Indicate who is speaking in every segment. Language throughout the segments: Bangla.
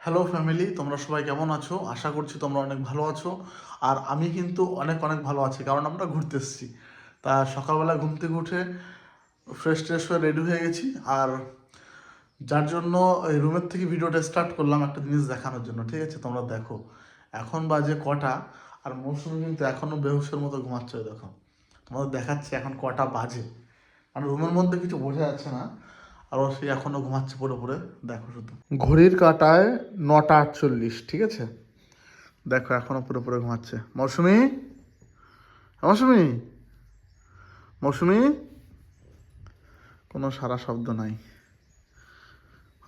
Speaker 1: হ্যালো ফ্যামিলি তোমরা সবাই কেমন আছো? আশা করছি তোমরা অনেক ভালো আছো। আর আমি কিন্তু অনেক অনেক ভালো আছি, কারণ আমরা ঘুরতে এসেছি। তা সকালবেলা ঘুম থেকে উঠে ফ্রেশ ট্রেশ হয়ে রেডি হয়ে গেছি। আর যার জন্য এই রুমের থেকে ভিডিওটা স্টার্ট করলাম একটা জিনিস দেখানোর জন্য, ঠিক আছে? তোমরা দেখো। এখন বাজে কটা, আর মৌসুমি কিন্তু এখনও বেহুশের মতো ঘুমাচ্ছে, দেখো। তোমাদের দেখাচ্ছে এখন কটা বাজে। মানে রুমের মধ্যে কিছু বোঝা যাচ্ছে না। আর সে এখনও ঘুমাচ্ছে পড়ে পড়ে দেখো শুধু। ঘড়ির কাটায় নটা আটচল্লিশ ঠিক আছে? দেখো এখনও পুরো পুরো ঘুমাচ্ছে। মৌসুমি? মৌসুমি? মৌসুমি? কোনো সারা শব্দ নাই।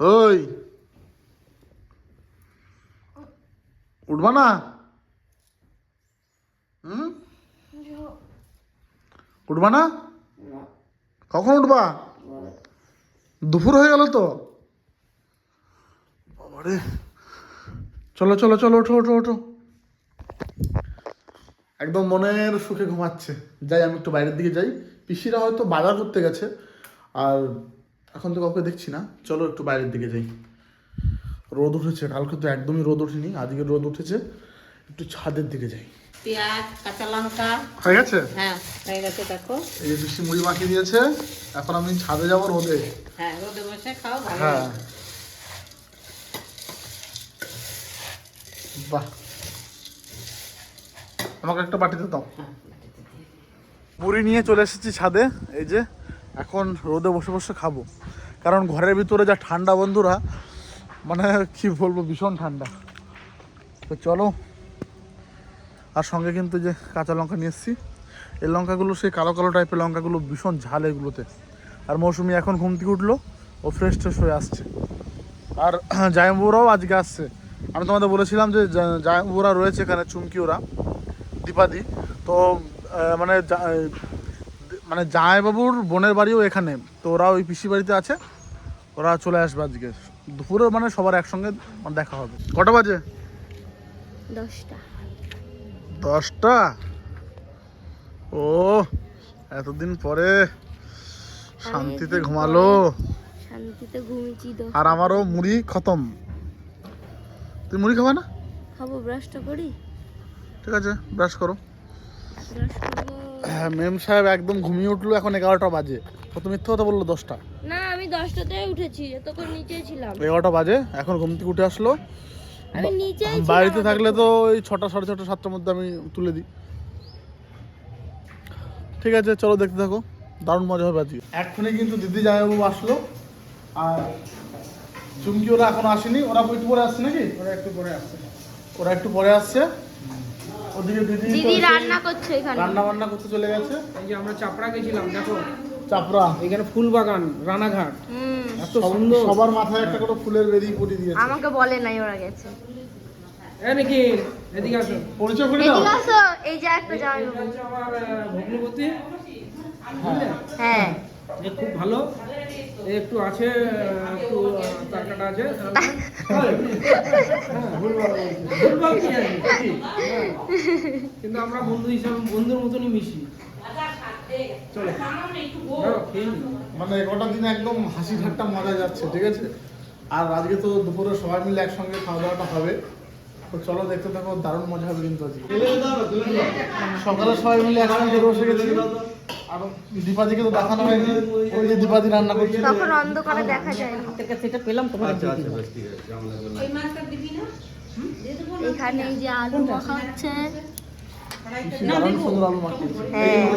Speaker 1: ওই! উঠবা না? হুম? উঠবা না। কখন উঠবা? দুপুর হয়ে গেল তো? বাবারে। চলো চলো চলো ওঠো ওঠো ওঠো। একদম মনের সুখে ঘুমাচ্ছে। যাই আমি একটু বাইরের দিকে যাই। পিসিরা হয়তো বাজার করতে গেছে আর এখন তো কাউকে দেখছি না। চলো একটু বাইরের দিকে যাই। রোদ উঠেছে কালকে তো একদমই রোদ ওঠেনি আজকে রোদ উঠেছে। একটু ছাদের দিকে যাই।
Speaker 2: পেঁয়াজ কাঁচা লঙ্কা।
Speaker 1: হয়ে গেছে?
Speaker 2: হ্যাঁ হয়ে গেছে দেখো।
Speaker 1: এই যে বৃষ্টি মুড়ি মাখিয়ে দিয়েছে এখন আমি ছাদে যাব রোদে।
Speaker 2: হ্যাঁ রোদে বসে খাও ভালো
Speaker 1: হ্যাঁ। বাহ। আমাকে একটা বাটিতে দাও। মুড়ি নিয়ে চলে এসেছি ছাদে এই যে এখন রোদে বসে বসে খাব। কারণ ঘরের ভিতরে যা ঠান্ডা বন্ধুরা মানে কি বলব ভীষণ ঠান্ডা। তো চলো আর সঙ্গে কিন্তু যে কাঁচা লঙ্কা নিয়ে এসেছি। এই লঙ্কাগুলো সেই কালো কালো টাইপের লঙ্কাগুলো ভীষণ ঝাল এগুলোতে। আর মৌসুমি এখন ঘুম থেকে উঠল ও ফ্রেশ ট্রেশ হয়ে আসছে। আর জায়ম্বুরাও আজকে আসছে। আমি তোমাদের বলেছিলাম যে জায়ম্বুরা রয়েছে এখানে চুমকি ওরা দীপাদি। তো মানে মানে জামাইবাবুর বোনের বাড়িও এখানে। তো ওরা ওই পিসি বাড়িতে আছে। ওরা চলে আসবে আজকে। দুপুরে মানে সবার একসঙ্গে মানে দেখা হবে। কটা বাজে?
Speaker 3: দশটা।
Speaker 1: দশটা? ও এতদিন পরে শান্তিতে ঘুমালো।
Speaker 3: শান্তিতে ঘুমিয়েছি দশ
Speaker 1: আর আমারও মুড়ি খতম। তুই মুড়ি খাবা না?
Speaker 3: খাব ব্রাশটা করি?
Speaker 1: ঠিক আছে ব্রাশ করো। হ্যাঁ মেম সাহেব একদম ঘুমিয়ে উঠল এখন এগারোটা বাজে। কত মিথ্যে কথা বলল দশটা?
Speaker 3: না আমি দশটাতে উঠেছি এতক্ষণ নিচেই ছিলাম।
Speaker 1: এগারোটা বাজে এখন ঘুম থেকে উঠে আসলো।
Speaker 3: আমি
Speaker 1: বাড়িতে থাকলে তো ওই ছটা সাড়ে ছটা সাতটার মধ্যে আমি তুলে দিই। ঠিক আছে চলো দেখতে থাকো। দারুণ মজা হবে আজকে। এক্ষুনি কিন্তু দিদি জামাইবাবু আসলো। আর চুমকি ওরা এখন আসেনি। ওরা একটু পরে আসছে নাকি? ওরা একটু পরে আসছে। ওরা একটু পরে আসছে। ওদিকে দিদি
Speaker 3: দিদি রান্না করছে এখানে।
Speaker 1: রান্না বান্না করতে চলে গেছে।
Speaker 4: এই যে আমরা চাপড়া গেছিলাম দেখো।
Speaker 1: চাপড়া।
Speaker 4: এখানে ফুল বাগান রানাঘাট। এত সুন্দর।
Speaker 1: সবার মাথায় একটা করে ফুলের দিয়েছে।
Speaker 3: আমাকে বলে নাই ওরা গেছে।
Speaker 4: নাকি এদিকে আসো।
Speaker 1: পরিচয় করে দাও।
Speaker 3: এদিকে আসো। এই যে একটা জামাই
Speaker 4: এটা আমার ভগ্নিপতি। বুঝলে?
Speaker 3: হ্যাঁ।
Speaker 4: এ খুব ভালো। একটু আছে একটু টাকাটা আছে হ্যাঁ। কিন্তু আমরা বন্ধু হিসাবে বন্ধুর মতনই মিশি।
Speaker 1: মানে কটা দিন একদম হাসি ঠাট্টা মজা যাচ্ছে ঠিক আছে? আর আজকে তো দুপুরে সবাই মিলে একসঙ্গে খাওয়া দাওয়াটা হবে। তো চলো দেখতে থাকো দারুণ মজা হবে কিন্তু আজকে। সকালে সবাই মিলে একসঙ্গে বসে গেছি। আর দীপাদিকে তো দেখানো হয়নি। ওই যে দীপাদি রান্না করছে।
Speaker 3: তখন অন্ধকারে দেখা যায় না
Speaker 2: পেলাম তোমার
Speaker 3: হ্যাঁ। যে
Speaker 5: হ্যাঁ
Speaker 3: হ্যাঁ।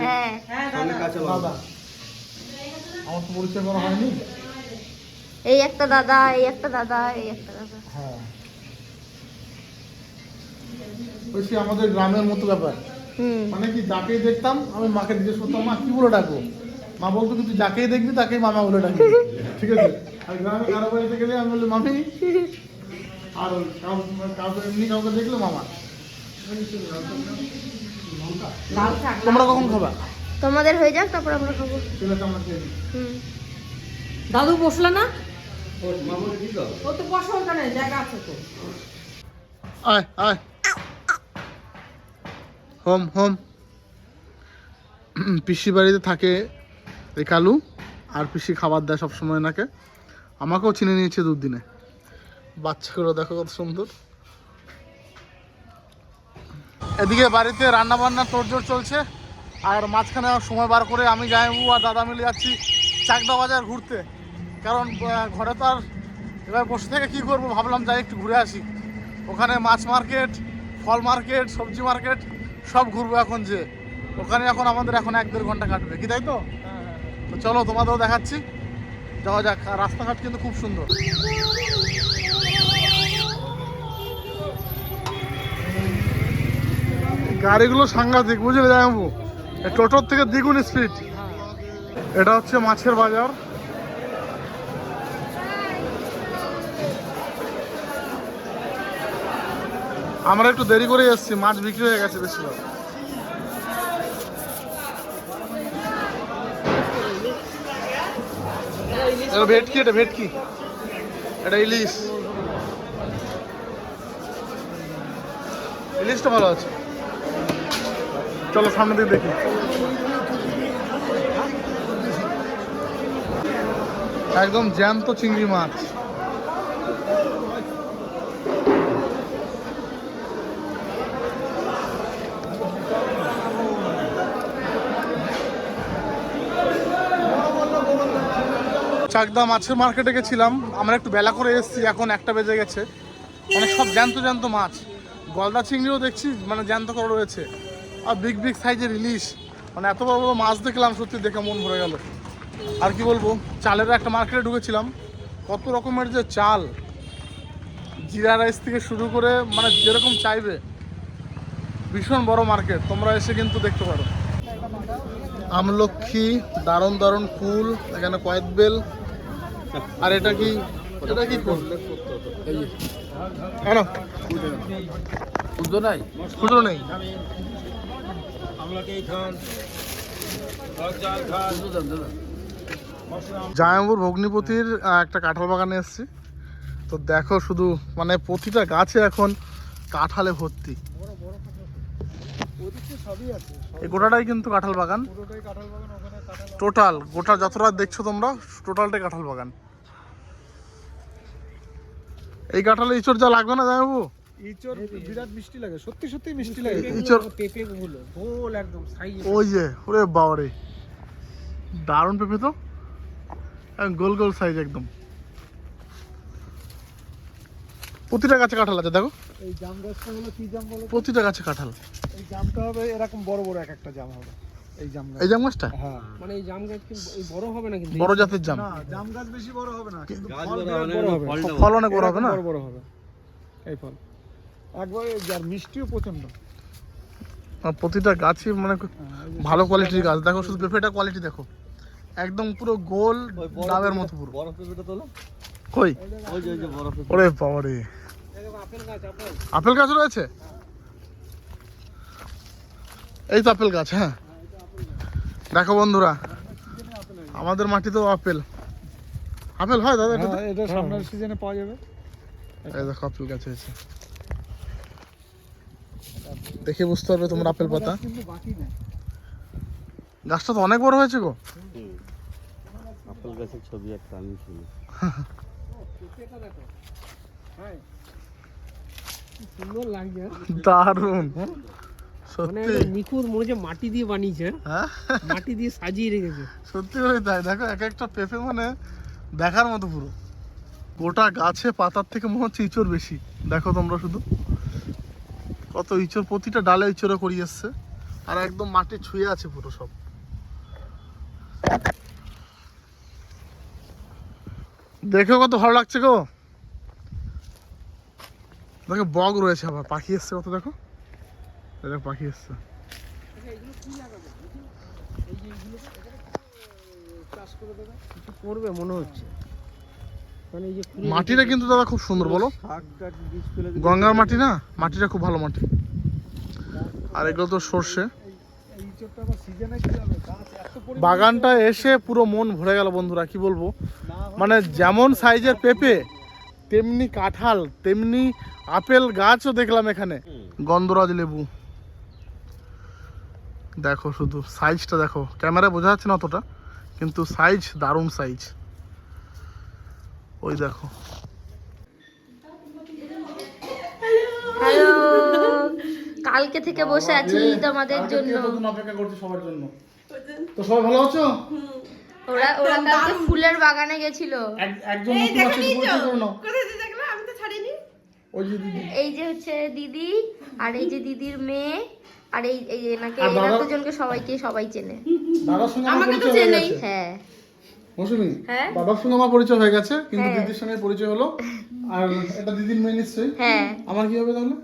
Speaker 3: হ্যাঁ। এই একটা দাদা এই একটা দাদা এই একটা দাদা।
Speaker 1: হ্যাঁ। ওই সে আমাদের গ্রামের মতো ব্যাপার। মানে কি যাকেই দেখতাম আমি মাকে জিজ্ঞেস করতাম মা কি বলে ডাকো? মা বলতো কি তুই যাকেই দেখবি তাকেই মামা বলে ডাকবি। ঠিক আছে? আর গ্রামে কারও বাড়িতে গেলে আমি বলি মামি আর কাউকে এমনি কাউকে দেখলে মামা? তোমরা কখন খাবা?
Speaker 3: তোমাদের হয়ে যাক তারপর আমরা খাব।
Speaker 2: দাদু বসল না? ও তো বসো ওখানে জায়গা আছে তো।
Speaker 1: আয় আয়। Home home. পিসি বাড়িতে থাকে এই কালু, আর পিসি খাবার দেয় সবসময় নাকে আমাকেও চিনে নিয়েছে দুদিনে। বাচ্চাগুলো দেখো কত সুন্দর। এদিকে বাড়িতে রান্না বান্না তোড়জোড় চলছে, আর মাঝখানে সময় বার করে আমি জামাইবু আর দাদা মিলে যাচ্ছি চাকদা বাজার ঘুরতে। কারণ ঘরে তো আর এবার বসে থেকে কি করব ভাবলাম যাই একটু ঘুরে আসি। ওখানে মাছ মার্কেট, ফল মার্কেট, সবজি মার্কেট সব ঘুরবো এখন যে, ওখানে এখন আমাদের এখন এক দেড় ঘণ্টা কাটবে, কি তাই তো? তো চলো তোমাদেরও দেখাচ্ছি। যাওয়া যাক রাস্তাঘাট কিন্তু খুব সুন্দর। গাড়িগুলো সাংঘাতিক, বুঝলে যাব টোটোর থেকে দ্বিগুণ স্পিড এটা হচ্ছে মাছের বাজার। আমরা একটু দেরি করে এসেছি, মাছ বিক্রি হয়ে গেছে এটা ভেটকি এটা ভেটকি। এটা ইলিশ। ইলিশটা ভালো আছে। চলো সামনে দিকে দেখি। একদম জ্যান্ত চিংড়ি মাছ। চাকদা মাছের মার্কেটে গেছিলাম। আমরা একটু বেলা করে এসেছি, এখন একটা বেজে গেছে। অনেক সব জ্যান্ত জ্যান্ত মাছ। গলদা চিংড়িও দেখছি মানে জ্যান্ত করা রয়েছে। আর বিগ বিগ সাইজের ইলিশ। মানে এত বড় বড় মাছ দেখলাম, সত্যি দেখে মন ভরে গেল। আর কি বলব চালের একটা মার্কেটে ঢুকেছিলাম। কত রকমের যে চাল। জিরা রাইস থেকে শুরু করে মানে যেরকম চাইবে। ভীষণ বড় মার্কেট তোমরা এসে কিন্তু দেখতে পারো। আমলক্ষী, দারুণ দারুণ ফুল, এখানে কয়েক বেল। আর এটা কি এটা কি
Speaker 4: বুঝতো নাই?
Speaker 1: খুচরো নেই। জায়াম্বুর ভগ্নিপতির একটা কাঁঠাল বাগানে এসেছি। তো দেখো শুধু মানে প্রতিটা গাছে এখন কাঁঠালে ভর্তি। এই গোটাটাই কিন্তু কাঁঠাল বাগান। টোটাল গোটা যতটা দেখছ তোমরা টোটালটাই কাঁঠাল বাগান। এই কাঁঠালে ইচড় যা লাগবে না জামাইবাবু?
Speaker 4: ইচোর বিরাট মিষ্টি লাগে সত্যি সত্যি মিষ্টি লাগে।
Speaker 1: ইচড়
Speaker 4: পেঁপে গুলো গোল একদম সাইজ
Speaker 1: ওই যে ওরে বাবারে। দারুণ পেঁপে তো। একদম গোল গোল সাইজ একদম। প্রতিটা গাছে কাঁঠাল আছে দেখো।
Speaker 4: এই জাম গাছটা হলো কি জাম বলো
Speaker 1: প্রতিটা গাছে কাঁঠাল।
Speaker 4: এই জামটা হবে এরকম বড় বড় এক একটা জাম হবে। এই জাম গাছ।
Speaker 1: এই জাম গাছটা?
Speaker 4: হ্যাঁ
Speaker 2: মানে এই জাম গাছ কি বড় হবে না কিন্তু।
Speaker 1: বড় জাতের জাম?
Speaker 4: না জাম গাছ বেশি বড় হবে না কিন্তু ফল
Speaker 5: বড় হবে
Speaker 4: বড়
Speaker 1: ফল অনেক বড় হবে না?
Speaker 4: বড় বড় হবে এই ফল। একবারে যার মিষ্টিও প্রচণ্ড
Speaker 1: আর প্রতিটা গাছই মানে ভালো কোয়ালিটির গাছ দেখো শুধু পেঁপেটা কোয়ালিটি দেখো। একদম পুরো গোল ডাবের মতো পুরো।
Speaker 5: বরফ পেঁপেটা তোলো।
Speaker 1: কই?
Speaker 5: ওই যে ওই যে বরফ পেঁপে।
Speaker 1: ওরে বাবারে। আপেল গাছ রয়েছে? এই তো আপেল গাছ হ্যাঁ। দেখো বন্ধুরা আমাদের মাটিতেও আপেল। আপেল হয় দাদা এটাতে?
Speaker 4: হ্যাঁ, এটা সামনের সিজনে পাওয়া যাবে।
Speaker 1: এই দেখো আপেল গাছ হয়েছে দেখে বুঝতে পারবে তোমার আপেল পাতা।
Speaker 4: কিন্তু বাকি নেই।
Speaker 1: গাছটা তো অনেক বড় হয়েছে গো।
Speaker 5: আপেল গাছের ছবি একটা আমি ছিল
Speaker 4: হ্যাঁ
Speaker 2: সুন্দর লাগছে।
Speaker 1: দারুণ।
Speaker 2: মানে
Speaker 1: সত্যি
Speaker 2: নিখুঁত মনে হচ্ছে মাটি দিয়ে বানিয়েছে।
Speaker 1: হ্যাঁ?
Speaker 2: মাটি দিয়ে সাজিয়ে রেখেছে।
Speaker 1: সত্যি করে তাই দেখো এক একটা পেঁপে মানে দেখার মতো পুরো। গোটা গাছে পাতার থেকে মনে হচ্ছে ইঁচড় বেশি। দেখো তোমরা শুধু। কত ইঁচড় প্রতিটা ডালে ইঁচড়ে করিয়ে এসছে। আর একদম মাটি ছুঁয়ে আছে পুরো সব। দেখে কত ভালো লাগছে গো। দেখো বগ রয়েছে আবার পাখি এসছে কত দেখো। দেখো পাখি এসছে
Speaker 2: করবে মনে হচ্ছে। মানে
Speaker 1: মাটিটা কিন্তু দাদা খুব সুন্দর বলো। গঙ্গার মাটি না? মাটিটা খুব ভালো মাটি। আর এগুলো তো সর্ষে। বাগানটা এসে পুরো মন ভরে গেল বন্ধুরা কি বলব? মানে যেমন সাইজের পেঁপে তেমনি কাঁঠাল তেমনি আপেল গাছও দেখলাম এখানে। গন্ধরাজ লেবু। দেখো শুধু সাইজটা দেখো। ক্যামেরা বোঝা যাচ্ছে না অতটা কিন্তু সাইজ দারুণ সাইজ ওই দেখো।
Speaker 3: কালকে থেকে বসে আছি তোমাদের জন্য।
Speaker 1: অপেক্ষা করছি সবার জন্য। তো সবাই ভালো আছো?
Speaker 3: ওরা ওরা কালকে ফুলের বাগানে গেছিল।
Speaker 1: একজন নতুন আছে পরিচয় ওই যে দিদি।
Speaker 3: এই যে হচ্ছে দিদি আর এই যে দিদির মেয়ে। আর এই এই এনাকে এরা দুজনকে সবাইকে সবাই চেনে।
Speaker 1: দাদার সঙ্গে আমার পরিচয় হয়ে গেছে।
Speaker 3: হ্যাঁ।
Speaker 1: মৌসুমি
Speaker 3: হ্যাঁ?
Speaker 1: দাদার সঙ্গে আমার পরিচয় হয়ে গেছে কিন্তু
Speaker 3: হ্যাঁ।
Speaker 1: দিদির সঙ্গে পরিচয় হলো। আর এটা দিদির মেয়ে নিশ্চয়ই।
Speaker 3: হ্যাঁ।
Speaker 1: আমার কি হবে তাহলে?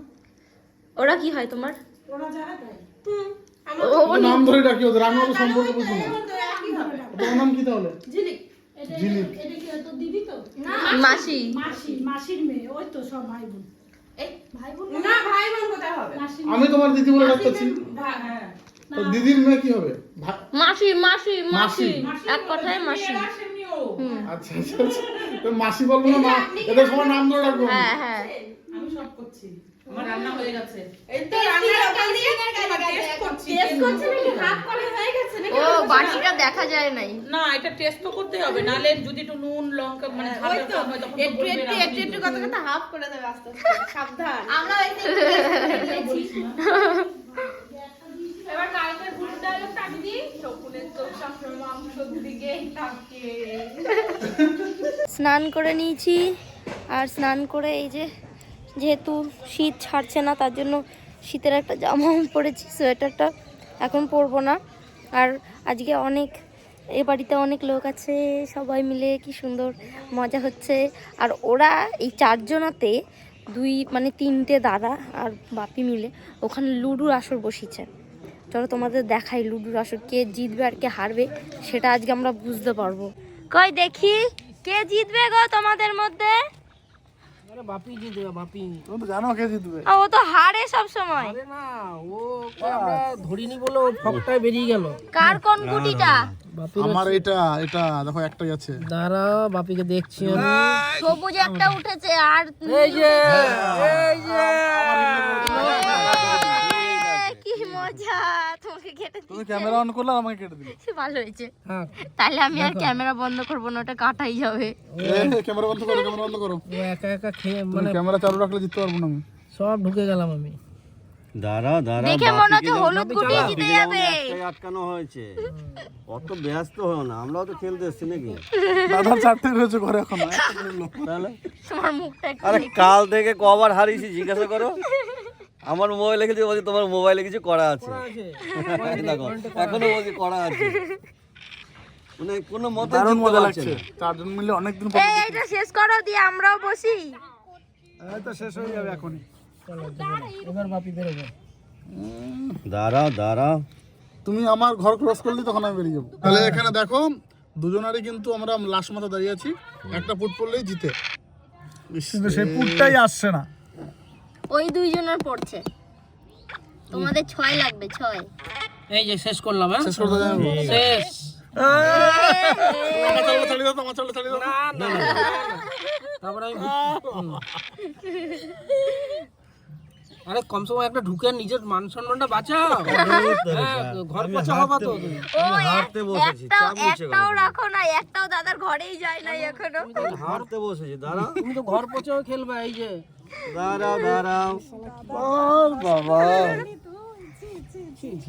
Speaker 3: ওরা কি হয় তোমার? ও
Speaker 1: ও নাম ধরে ডাকি ওদের আমি ওদের সম্পর্ক বুঝি না। নাম কি তাহলে? ঝিলিক।
Speaker 3: মাসি।
Speaker 6: মাসি মাসির মেয়ে। ওই তো সব ভাই বোন।
Speaker 7: না ভাই বোন কোথায় হবে?
Speaker 1: আমি তোমার দিদি বলে ডাকতেছি
Speaker 7: হ্যাঁ।
Speaker 1: তো দিদির মেয়ে কি হবে?
Speaker 3: মাসি মাসি মাসি। এক কথায় মাসি।
Speaker 1: আচ্ছা আচ্ছা আচ্ছা। তো মাসি বলব না মা এদের সবার নাম ধরে ডাকবো
Speaker 3: হ্যাঁ হ্যাঁ।
Speaker 7: আমি সব করছি। আমার রান্না হয়ে গেছে। এই তো রান্নার দিয়ে টেস্ট করছি। টেস্ট করছে নাকি? হাফ করে হয়ে গেছে নাকি?
Speaker 3: ও বাটিটা দেখা যায় নাই।
Speaker 8: না এটা টেস্ট তো করতে হবে। নালে যদি একটু নুন লঙ্কা মানে হয়
Speaker 7: একটু একটু একটু একটু
Speaker 8: দিয়ে
Speaker 7: কথা কথা হাফ করে দেবে আস্তে আস্তে। সাবধান।
Speaker 3: আমরা
Speaker 7: এবার কালকে ভুল ডায়লগ টাক দি শকুনের তো সবসময় মাংসর দিকে
Speaker 3: স্নান করে নিয়েছি। আর স্নান করে এই যে যেহেতু শীত ছাড়ছে না তার জন্য শীতের একটা জামা পরেছি সোয়েটারটা। এখন পরবো না। আর আজকে অনেক এ বাড়িতে অনেক লোক আছে, সবাই মিলে কি সুন্দর মজা হচ্ছে। আর ওরা এই চারজনাতে দুই মানে তিনটে দাদা আর বাপি মিলে ওখানে লুডুর আসর বসিয়েছে। চলো তোমাদের দেখাই লুডুর আসর, কে জিতবে আর কে হারবে, সেটা আজকে আমরা বুঝতে পারব। কই দেখি, কে জিতবে গো তোমাদের মধ্যে?
Speaker 2: আরে বাপি জি বাপি।
Speaker 1: তুমি তো জানো কে জিতবে।
Speaker 3: ও তো হারে সব সময়
Speaker 2: আরে না ও আমরা ধরিনি বলে ফকটায় বেরিয়ে গেল।
Speaker 3: কার কোন গুটিটা?
Speaker 1: আমার এটা এটা দেখো একটাই আছে।
Speaker 2: দাঁড়া বাপিকে দেখছি আমি।
Speaker 3: সবুজ একটা উঠেছে আর
Speaker 2: এই যে এই যে।
Speaker 3: কি মজা। কেটে
Speaker 1: তুমি ক্যামেরা অন করলে আর আমাকে কেটে দিলে।
Speaker 3: দিয়েছি ভালো হয়েছে।
Speaker 2: হ্যাঁ।
Speaker 3: তাহলে আমি আর ক্যামেরা বন্ধ করব না ওটা কাটাই যাবে।
Speaker 1: ক্যামেরা বন্ধ করো ক্যামেরা বন্ধ করো।
Speaker 2: ও একা একা খেয়ে মানে
Speaker 1: ক্যামেরা চালু রাখলে জিততে পারব না আমি।
Speaker 2: সব ঢুকে গেলাম আমি।
Speaker 5: দাঁড়া দাঁড়া
Speaker 3: দেখে মনে হচ্ছে হলুদ গুটি জিতে যাবে।
Speaker 5: আটকানো হয়েছে অত ব্যস্ত হও না আমরাও তো খেলতে এসছি নাকি?
Speaker 1: দাদার চারটে রয়েছে ঘরে এখন।
Speaker 5: তাহলে?
Speaker 3: তোমার মুখটা
Speaker 5: আরে কাল থেকে কবার হারিয়েছি জিজ্ঞাসা করো। আমার মোবাইলে কিছু বলছি তোমার মোবাইলে কিছু করা আছে। দেখো এখনও বলছি করা আছে। মানে কোনো মতে
Speaker 1: দারুণ মজা লাগছে। চারজন মিলে অনেকদিন পর
Speaker 3: এই এইটা শেষ করো দিয়ে আমরাও বসি।
Speaker 1: এই তো শেষ হয়ে যাবে এখনই।
Speaker 2: এবার বাপি বেরোবে।
Speaker 5: দাঁড়াও দাঁড়াও।
Speaker 1: তুমি আমার ঘর ক্রস করলে তখন আমি বেরিয়ে যাব। তাহলে এখানে দেখো দুজনারই কিন্তু আমরা লাস্ট মাথা দাঁড়িয়ে আছি। একটা ফুট পড়লেই জিতে। কিন্তু সেই পুটটাই আসছে না।
Speaker 3: ওই দুইজনের পড়ছে তোমাদের ছয় লাগবে ছয়
Speaker 2: এই যে শেষ করলাম হ্যাঁ
Speaker 1: শেষ করতে যাব
Speaker 2: শেষ। আরে কম সময় একটা ঢুকে নিজের মান সম্মানটা বাঁচাও হ্যাঁ, ঘর পচা হবা তো
Speaker 5: হাঁটতে বসেছি,
Speaker 3: একটাও? রাখো না একটাও দাদার ঘরেই যায় না এখনও
Speaker 5: হারতে বসেছি দাঁড়াও
Speaker 2: তুমি তো ঘর পচাও খেলবে এই যে
Speaker 5: দাঁড়াও দাঁড়াও। বাবা।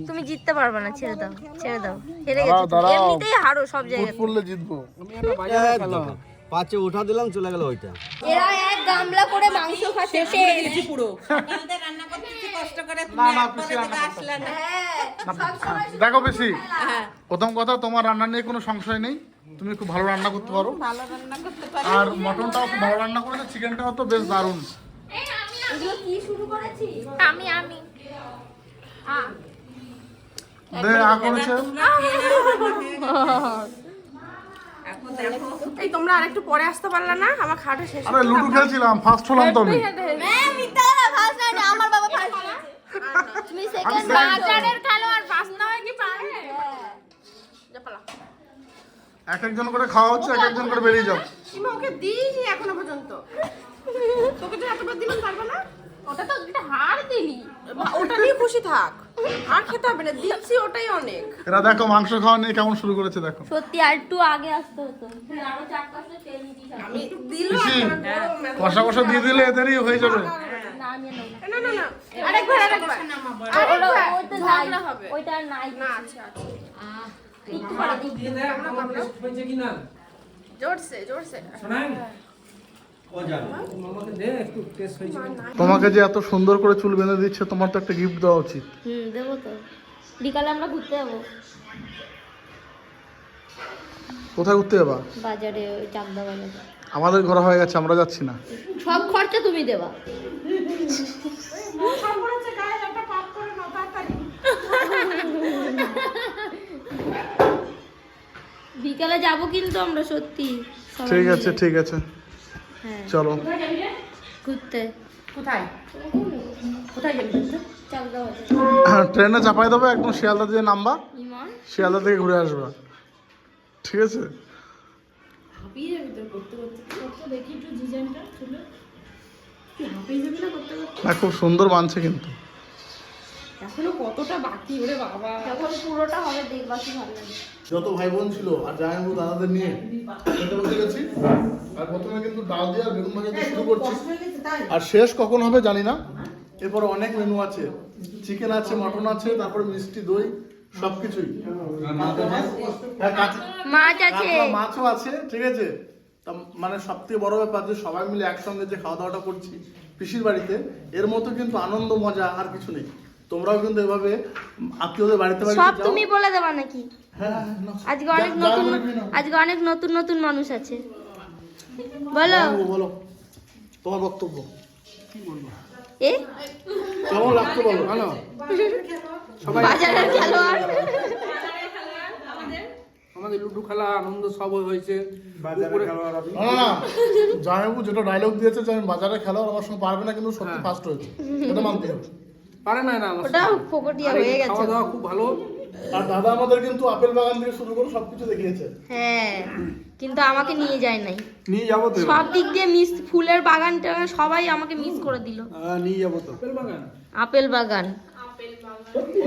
Speaker 3: তুমি জিততে পারবে না ছেড়ে দাও ছেড়ে দাও। হেরে গেছো এমনিতেই হারো সব জায়গায়
Speaker 1: পড়লে জিতবো।
Speaker 2: আমি একটা বাজারে খেলা
Speaker 5: দেখো, পাঁচে উঠা দিলাম চলে গেল ওইটা।
Speaker 3: এরা এক গামলা করে মাংস খাচ্ছে শেষ।
Speaker 8: পুরো।
Speaker 7: সকালতে রান্না করতে কষ্ট করে
Speaker 1: না না পিসি
Speaker 7: আসলে না।
Speaker 3: হ্যাঁ
Speaker 1: দেখো বেশি। প্রথম কথা তোমার রান্না নিয়ে কোনো সংশয় নেই। তুমি খুব ভালো রান্না করতে পারো।
Speaker 7: ভালো রান্না করতে পারি।
Speaker 1: আর মটনটাও খুব ভালো রান্না করেছে চিকেনটাও তো বেশ দারুণ।
Speaker 3: এগুলো কি শুরু করেছি? আমি আমি।
Speaker 7: এই তোমরা আরেকটু পরে আসতে পারলে না? আমার খাটে শেষ
Speaker 1: আরে লুডো খেলছিলাম ফার্স্ট হলাম তো আমি।
Speaker 3: মিথ্যা না ফার্স্ট না আমার বাবা ফার্স্ট তুমি সেকেন্ড বাজারের খেলোয়াড় ফার্স্ট না হয় কি পারে
Speaker 1: এক একজন করে খাওয়া হচ্ছে এক একজন করে বেরিয়ে যাও।
Speaker 7: ওকে দিইনি এখনও পর্যন্ত। তোকে যে এতবার দিলাম পারবে না?
Speaker 3: ওটা তো একটা হার দিলি।
Speaker 7: ওটা নিয়ে খুশি থাক। আর খেতে হবে না দিচ্ছি ওটাই অনেক।
Speaker 1: এরা দেখো মাংস খাওয়া নিয়ে কেমন শুরু করেছে দেখো।
Speaker 3: সত্যি আর একটু আগে আসতে হতো। আরও চার পাঁচটা তেল নিতে
Speaker 7: আমি দিল
Speaker 1: পিসি কষা কষা দিয়ে দিলে এদেরই হয়ে যাবে।
Speaker 3: না আমি না।
Speaker 7: না না না। আরেকবার আরেকবার।
Speaker 3: ওটা ওইটা
Speaker 7: হবে।
Speaker 3: ওইটা নাই।
Speaker 7: না আছে আছে
Speaker 3: একটু পরে
Speaker 4: দিয়ে দেখ আমার টেস্ট
Speaker 7: জোরসে জোরসে।
Speaker 4: শোনাই
Speaker 1: তোমাকে যে এত সুন্দর করে চুল বেঁধে দিচ্ছে তোমার তো একটা গিফট দেওয়া উচিত।
Speaker 3: হুম দেবো তো। বিকালে আমরা ঘুরতে যাব।
Speaker 1: কোথায় ঘুরতে যাবা?
Speaker 3: বাজারে ওই চাকদা বাজারে
Speaker 1: আমাদের ঘর হয়ে গেছে আমরা যাচ্ছি না।
Speaker 3: সব খরচা তুমি দেবা। বিকালে যাব কিন্তু আমরা সত্যি।
Speaker 1: ঠিক আছে ঠিক আছে। চলো।
Speaker 3: ঘুরতে।
Speaker 8: কোথায়? কোথায়
Speaker 3: বাজারে
Speaker 1: ট্রেনে চাপাই দেবো একদম শিয়ালদা দিয়ে নামবা। শিয়ালদা থেকে ঘুরে আসবা। ঠিক আছে? না খুব সুন্দর মানছে কিন্তু।
Speaker 7: এখনও কতটা বাকি? ওরে বাবা।
Speaker 3: যখন পুরোটা হবে দেখবা কি ভালো লাগে
Speaker 1: যত ভাই বোন ছিল আর জামাইবু দাদাদের নিয়ে খেতে বসে গেছি। আর প্রথমে কিন্তু ডাল দিয়ে আর বেগুন ভাজা দিয়ে শুরু করছি। আর শেষ কখন হবে জানি না। এরপর অনেক মেনু আছে। চিকেন আছে মটন আছে তারপরে মিষ্টি দই সবকিছুই। হ্যাঁ
Speaker 3: মাছ আছে।
Speaker 1: মাছও আছে ঠিক আছে? তা মানে সব থেকে বড় ব্যাপার যে সবাই মিলে একসঙ্গে যে খাওয়া দাওয়াটা করছি পিসির বাড়িতে এর মতো কিন্তু আনন্দ মজা আর কিছু নেই। তোমরাও কিন্তু এভাবে আত্মীয়দের বাড়িতে বাড়িতে
Speaker 3: সব তুমি বলে দেবা নাকি?
Speaker 1: হ্যাঁ হ্যাঁ,
Speaker 3: আজকে অনেক নতুন। আজকে অনেক নতুন নতুন মানুষ আছে। বলো।
Speaker 1: বলো তোমার বক্তব্য।
Speaker 3: এ?
Speaker 1: কেমন লাগতো বলো?
Speaker 4: ভালো
Speaker 3: বাজারের খেলোয়াড়।
Speaker 4: আমাদের লুডু খেলা আনন্দ সব হয়েছে।
Speaker 1: না না না। যেটা ডায়লগ দিয়েছে যে আমি বাজারে খেলা আমার সঙ্গে পারবে না কিন্তু সত্যি ফার্স্ট হয়েছে। এটা মানতে হবে।
Speaker 4: পারে না না আমার
Speaker 3: ওটা ফোকটিয়া হয়ে গেছে।
Speaker 4: খাওয়া দাওয়া খুব ভালো।
Speaker 1: আর দাদা আমাদের কিন্তু আপেল বাগান থেকে শুরু করে সবকিছু দেখিয়েছে।
Speaker 3: হ্যাঁ কিন্তু আমাকে নিয়ে যায় নাই।
Speaker 4: নিয়ে যাব তো
Speaker 3: সব দিক দিয়ে মিস ফুলের বাগানটা সবাই আমাকে মিস করে দিল।
Speaker 4: নিয়ে যাব তো। আপেল বাগান?
Speaker 3: আপেল বাগান।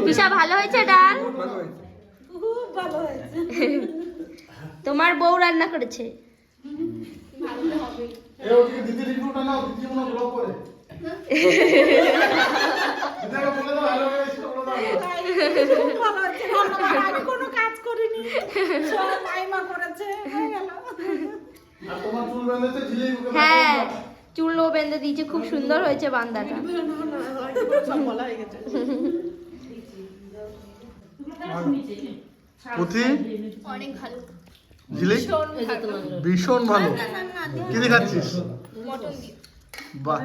Speaker 3: বিশা ভালো হয়েছে ডাল?
Speaker 4: ভালো হয়েছে।
Speaker 3: তোমার বউ রান্না করেছে?
Speaker 1: দিদি রিভিউটা নাও দিদি মনে ব্লগ করে।
Speaker 6: কোনো কাজ করিনি সব মাইমা করেছে হয়ে গেল
Speaker 1: আর তোমার চুল বেঁধেছে ঝিলিক ওকে
Speaker 3: হ্যাঁ চুলও বেঁধে দিয়েছে খুব সুন্দর হয়েছে বান্দাটা। অনেক ভালো।
Speaker 1: ভীষণ ভালো। কি দেখাচ্ছিস বাহ।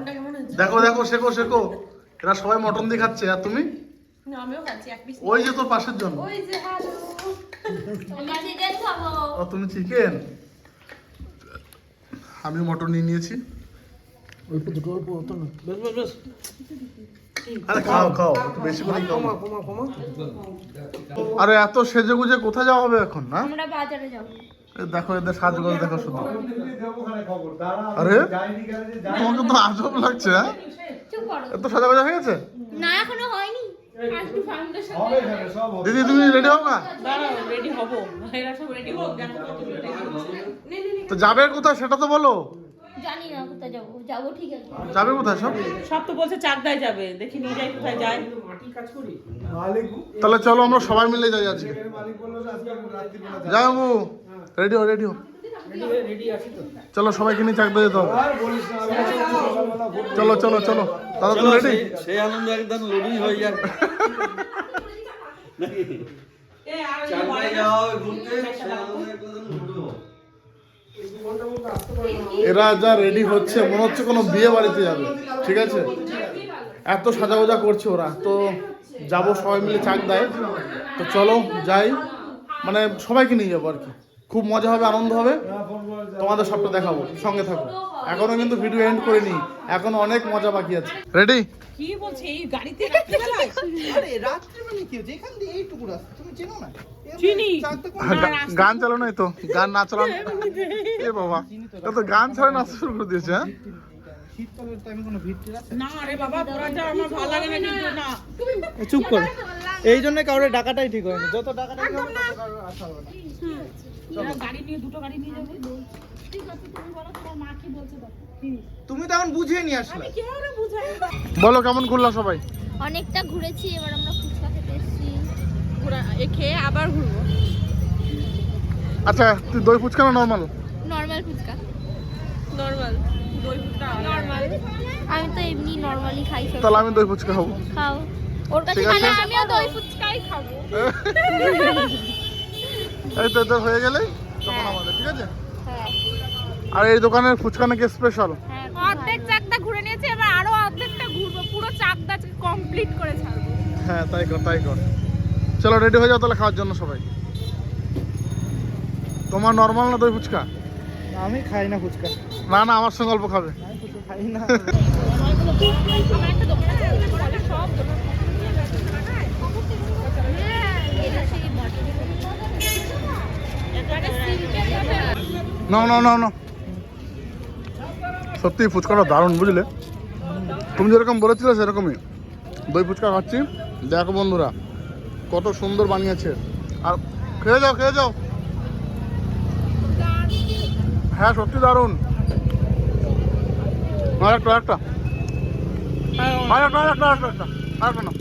Speaker 1: দেখো দেখো শেখো শেখো। এরা সবাই মটন দিয়ে খাচ্ছে। আর তুমি?
Speaker 7: আমিও খাচ্ছি এক পিস
Speaker 1: ওই যে তোর পাশের জন।
Speaker 7: ওই যে হ্যালো
Speaker 3: আমি চিকেন খাব।
Speaker 1: ও তুমি চিকেন আমি মটন নিয়ে নিয়েছি।
Speaker 4: অল্প দুটো অল্প অত না বেশ বেশ বেশ।
Speaker 1: আরে খাও খাও। একটু বেশি করে খাও। আরে এত সেজে গুজে কোথায় যাওয়া হবে এখন না?
Speaker 3: আমরা বাজারে যাব।
Speaker 1: দেখো এদের সাজগোজ দেখো শুধু। আরে? তোমাকে তো আজব লাগছে হ্যাঁ?
Speaker 3: চুপ করো।
Speaker 1: এত সাজা গোজা হয়ে গেছে?
Speaker 3: না এখনও হয়নি।
Speaker 1: দিদি তুমি রেডি হও না?
Speaker 8: হব। এরা সব রেডি হোক দেখো কত রেডি
Speaker 1: তো যাবে কোথায় সেটা তো বলো।
Speaker 3: জানি না কোথায় যাব। যাব ঠিক আছে।
Speaker 1: যাবে কোথায় সব?
Speaker 8: সব তো বলছে চাকদায় যাবে। দেখি নিয়ে যাই কোথায় যায়।
Speaker 1: তাহলে চলো আমরা সবাই মিলে যাই আজকে। যাই বাবু রেডি হো রেডি হো
Speaker 4: রেডি আছি তো
Speaker 1: চলো সবাইকে নিয়ে চাকদা যেতে হবে। চলো চলো চলো। দাদা তুমি রেডি
Speaker 5: সেই- আনন্দ একদম লড়ুই হয়ে যায়
Speaker 1: এরা যা রেডি হচ্ছে মনে হচ্ছে কোনো বিয়ে বাড়িতে যাবে ঠিক আছে? এত সাজাগোজা করছে ওরা তো যাব সবাই মিলে চাক দেয়। তো চলো যাই। মানে সবাইকে নিয়ে যাব আর কি। খুব মজা হবে আনন্দ হবে। তোমাদের সবটা দেখাবো সঙ্গে থাকো। এখনও কিন্তু ভিডিও এন্ড করিনি এখনও অনেক মজা বাকি আছে। রেডি
Speaker 8: কি বলছে এই গাড়িতে
Speaker 9: আরে রাত্রে মানে কি হচ্ছে? এখান দিয়ে এইটুকু রাস্তা তুমি চেনো না?
Speaker 8: চিনি।
Speaker 1: গান চালো নাই তো গান না চালান। এ বাবা তা তো গান ছাড়া নাচতে শুরু করে দিয়েছে হ্যাঁ?
Speaker 9: শীতকালের টাইমে কোনো ভিড় টির আছে
Speaker 8: না রে বাবা তোরা যা আমার ভালো লাগে না কিন্তু না।
Speaker 4: চুপ কর।
Speaker 9: এই জন্য কাউরে ডাকাটাই ঠিক হয়নি। যত ডাকাটাই হবে আশা হবে না।
Speaker 8: গাড়ি নিয়ে দুটো গাড়ি নিয়ে যাবে। ঠিক আছে তুমি বলো তোমার মা কি বলছে
Speaker 9: তুমি তো এখন বুঝিয়ে নিয়ে আসলে।
Speaker 8: কি আর বুঝাই?
Speaker 1: বলো কেমন ঘুরলা সবাই?
Speaker 3: অনেকটা ঘুরেছি এবার আমরা ফুচকা খেতে এসেছি।
Speaker 7: ঘোরা এ খেয়ে আবার ঘুরবো।
Speaker 1: আচ্ছা তুই দই ফুচকা না নর্মাল
Speaker 3: নর্মাল ফুচকা।
Speaker 7: নর্মাল দই ফুটটা নর্মাল
Speaker 3: আমি তো এমনি নর্মালি খাই সব।
Speaker 1: তাহলে আমি দই ফুচকা খাব।
Speaker 3: খাও। ওর কাছে
Speaker 7: আমিও দই ফুচকাই খাব।
Speaker 1: এই তো তোর হয়ে গেলেই? তখন আমাদের ঠিক আছে?
Speaker 3: হ্যাঁ।
Speaker 1: আর এই দোকানের ফুচকা নাকি স্পেশাল
Speaker 3: হ্যাঁ
Speaker 7: অর্ধেক চাকদা ঘুরে নিয়েছে এবার আরও অর্ধেকটা ঘুরবো। পুরো চাকদা কমপ্লিট করে ছাড়বো।
Speaker 1: হ্যাঁ তাই কর তাই কর। চলো রেডি হয়ে যাও তাহলে খাওয়ার জন্য সবাই। তোমার নর্মাল না দই ফুচকা?
Speaker 9: আমি খাই না ফুচকা।
Speaker 1: না না আমার সঙ্গে অল্প খাবে।
Speaker 9: খাই না
Speaker 7: আমার একটা দোকান আছে ওখানে বলে সব দোকান
Speaker 3: এটা সেই বটল
Speaker 7: এখানে সিল্কের মধ্যে
Speaker 1: না না না না সত্যি ফুচকাটা দারুণ, বুঝলে? তুমি যেরকম বলেছিলে সেরকমই। দই ফুচকা খাচ্ছি। দেখো বন্ধুরা, কত সুন্দর বানিয়েছে। আর খেয়ে যাও খেয়ে যাও। হ্যাঁ সত্যি দারুণ। আর একটা একটা। আর একটা একটা একটা একটা। না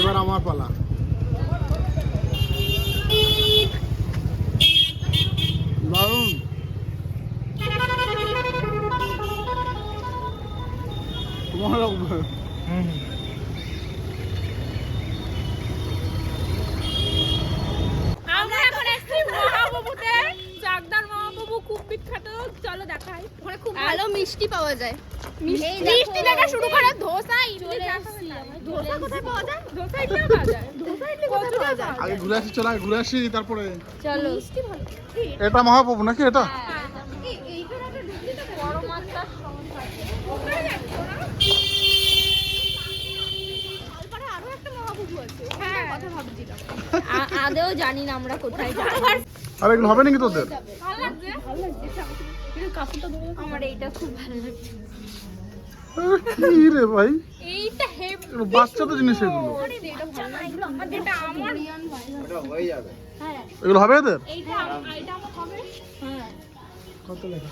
Speaker 1: এবার আমার পালা। দারুণ তোমার লাগবে
Speaker 7: আমরা এখন এসেছি মহাবাবুতে চাকদার মহাবাবু খুব বিখ্যাত চলো দেখাই ওখানে খুব
Speaker 3: ভালো মিষ্টি পাওয়া যায় এই দেখো।
Speaker 7: মিষ্টি থেকে শুরু করে ধোসা ইডলি
Speaker 3: চলে
Speaker 7: যা
Speaker 3: এসেছি
Speaker 7: খাবে
Speaker 3: আমরা,
Speaker 7: তাই।
Speaker 3: চলে
Speaker 7: ধোসা কোথায়
Speaker 3: এসেছি।
Speaker 7: পাওয়া যায় ধোসা ইডলিও পাওয়া যায় ধোসা ইডলি কোথায় পাওয়া যায়
Speaker 1: আগে ঘুরে আসি চলো আগে ঘুরে আসি তারপরে।
Speaker 3: চলো।
Speaker 1: এটা মহাপ্রভু নাকি এটা?
Speaker 7: হ্যাঁ
Speaker 3: আদেও জানি না আমরা কোথায় যাব।
Speaker 1: আর এগুলো হবে নাকি তোদের?
Speaker 7: ভালো লাগছে?
Speaker 3: আমার এইটা খুব ভালো লাগছে।
Speaker 1: কি রে ভাই?
Speaker 7: এইটা হেভি
Speaker 1: জিনিস এগুলো।
Speaker 7: এটা ভালো। লাগছে এটা আমার
Speaker 9: হয়ে যাবে।
Speaker 1: এগুলো হবে এদের?
Speaker 7: এইটা এইটা আমার হবে?
Speaker 9: কত লেখা?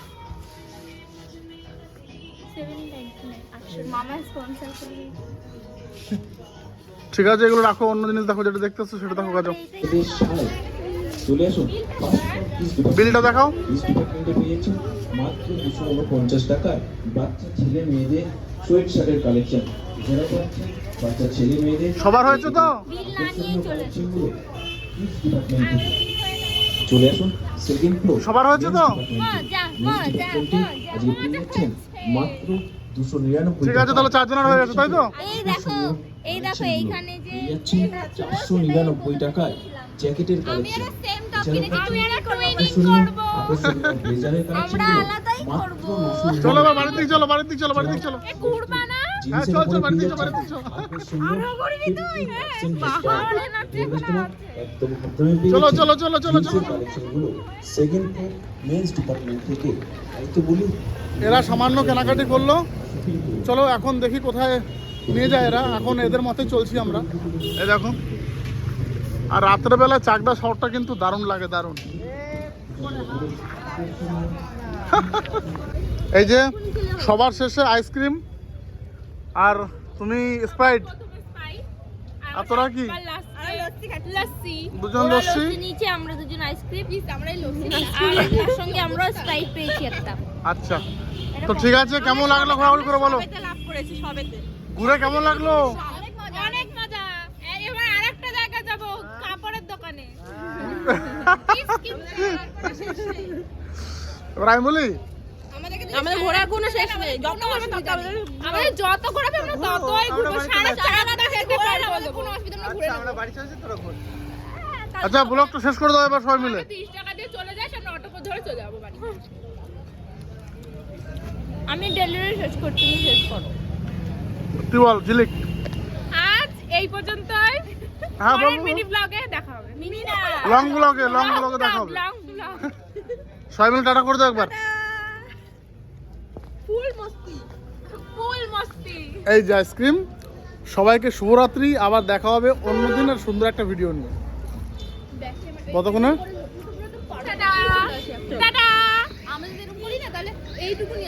Speaker 3: মামা স্পন্সর করে
Speaker 1: ঠিক আছে এগুলো রাখো অন্য জিনিস দেখো যেটা দেখতেছো সেটা দেখো কাজো
Speaker 10: চলে আসুন
Speaker 1: বিলটা দেখাও
Speaker 10: মাত্র দুশো উনপঞ্চাশ টাকায়। বাচ্চা ছেলে মেয়েদের সোয়েট শার্টের কালেকশন যারা পাচ্ছেন বাচ্চা ছেলে মেয়েদের
Speaker 1: সবার হয়েছে তো?
Speaker 3: বিল না নিয়ে চলে
Speaker 10: আসুন সেকেন্ড ফ্লোর
Speaker 1: সবার হয়েছে তো?
Speaker 3: মজা, মজা,
Speaker 10: আজকে পেয়ে যাচ্ছেন মাত্র দুশো নিরানব্বই
Speaker 1: ঠিক আছে তাহলে চারজনের হয়ে গেছে তাই তো?
Speaker 3: এই দেখো এই দেখো এইখানে যে
Speaker 10: চারশো নিরানব্বই টাকায় জ্যাকেটের কালেকশন মাত্র
Speaker 3: করব।
Speaker 10: নশো
Speaker 1: চলো এবার বাড়ির দিকে চলো বাড়ির দিকে চলো বাড়ির দিকে চলো।
Speaker 7: এ ঘুরবা না?
Speaker 1: হ্যাঁ, চল, চল, চল,
Speaker 10: যাচ্ছেন
Speaker 1: চল।
Speaker 10: আকর্ষণীয়
Speaker 7: আরও করবি তুই?
Speaker 10: 50% discount।
Speaker 7: পাহাড়ে নাচছে,
Speaker 10: এবার
Speaker 7: এখানে
Speaker 10: তোমার একদম একদমই পেয়ে
Speaker 1: চলো, চলো, চলো, চলো, চলো।
Speaker 10: সেকেন্ড মেন্স ডিপার্টমেন্ট থেকে তো বলি
Speaker 1: এরা সামান্য কেনাকাটি করল। চলো এখন দেখি কোথায় নিয়ে যায় এরা। এখন এদের মতে চলছি আমরা। এই দেখো। আর রাত্রেবেলা চাকদা শহরটা কিন্তু দারুণ লাগে দারুণ। এই যে সবার শেষে আইসক্রিম আর তুমি স্প্রাইট। আর তোরা কি? দুজন লস্যি?
Speaker 3: লস্যি নিচে আমরা দুজন আইসক্রিম।
Speaker 7: আমরা লস্যি
Speaker 3: আর সঙ্গে আমরা স্প্রাইট পেয়েছি একটা।
Speaker 1: আচ্ছা। তো ঠিক আছে কেমন লাগল ঘোরাঘুরি করে বলো।
Speaker 7: লাভ করেছি সবেতে
Speaker 1: ঘুরে কেমন লাগল
Speaker 7: অনেক মজা অনেক মজা এ- এবার আরেকটা জায়গা যাব কাপড়ের দোকানে পিস কিনতে
Speaker 1: এবার আমি বলি?
Speaker 7: আমাদের ঘোরার কোনো শেষ নেই। যত ঘুরবে তত আমাদের যত ঘোরাবে আমরা ততই ঘুরবো। সাড়ে চার হেঁটে ঘুরে আমাদের কোনো অসুবিধা আমরা ঘুরে
Speaker 9: আমরা বাড়ি চলেছি তোরা ঘুর।
Speaker 1: আচ্ছা ব্লগটা শেষ করে দাও এবার সবাই মিলে।
Speaker 7: তিরিশ টাকা দিয়ে চলে যাই আমরা অটো করে ধরে চলে যাব বাড়ি।
Speaker 3: আমি ডেলিভারি শেষ করছি শেষ করো।
Speaker 1: তুই বল ঝিলিক
Speaker 7: আজ এই পর্যন্তই।
Speaker 1: হ্যাঁ বাবু
Speaker 7: মিনি ব্লগে দেখা হবে। মিনি। না
Speaker 1: লং ব্লগে লং ব্লগে দেখা হবে।
Speaker 7: লং ব্লগ
Speaker 1: সবাই মিলে টাটা করে দাও একবার।
Speaker 7: ফুল মস্তি। ফুল মস্তি।
Speaker 1: এই যে আইসক্রিম সবাইকে শুভরাত্রি আবার দেখা হবে অন্যদিন আর সুন্দর একটা ভিডিও নিয়ে। কতক্ষণে?
Speaker 7: টাটা। টাটা। না তাহলে এইটুকুনি